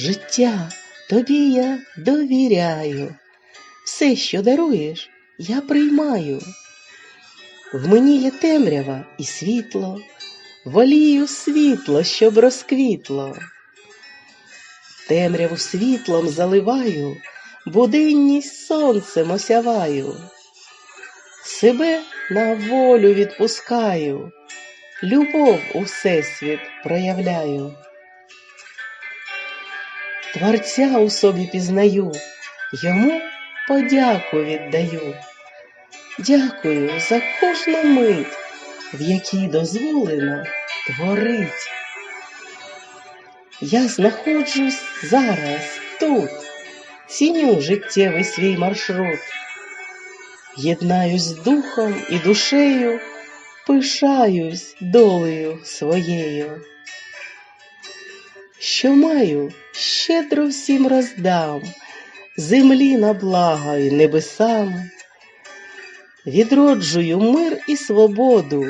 Життя, тобі я довіряю. Все, що даруєш, я приймаю. В мені є темрява і світло, волію світло, щоб розквітло. Темряву світлом заливаю, будинність сонцем осяваю. Себе на волю відпускаю, любов у всесвіт проявляю. Творця у собі пізнаю, йому подяку віддаю. Дякую за кожну мить, в якій дозволено творить. Я знаходжусь зараз тут, ціню життєвий свій маршрут. Єднаюсь духом і душею, пишаюсь долею своєю. Що маю, щедро всім роздам, землі на благо й небесам. Відроджую мир і свободу,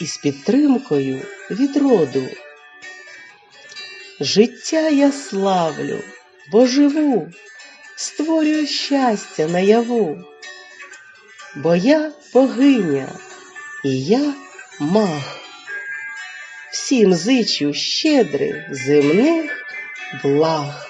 і з підтримкою від роду. Життя я славлю, бо живу, створюю щастя наяву, бо я богиня і я маг. Всім зичу щедрих земних благ.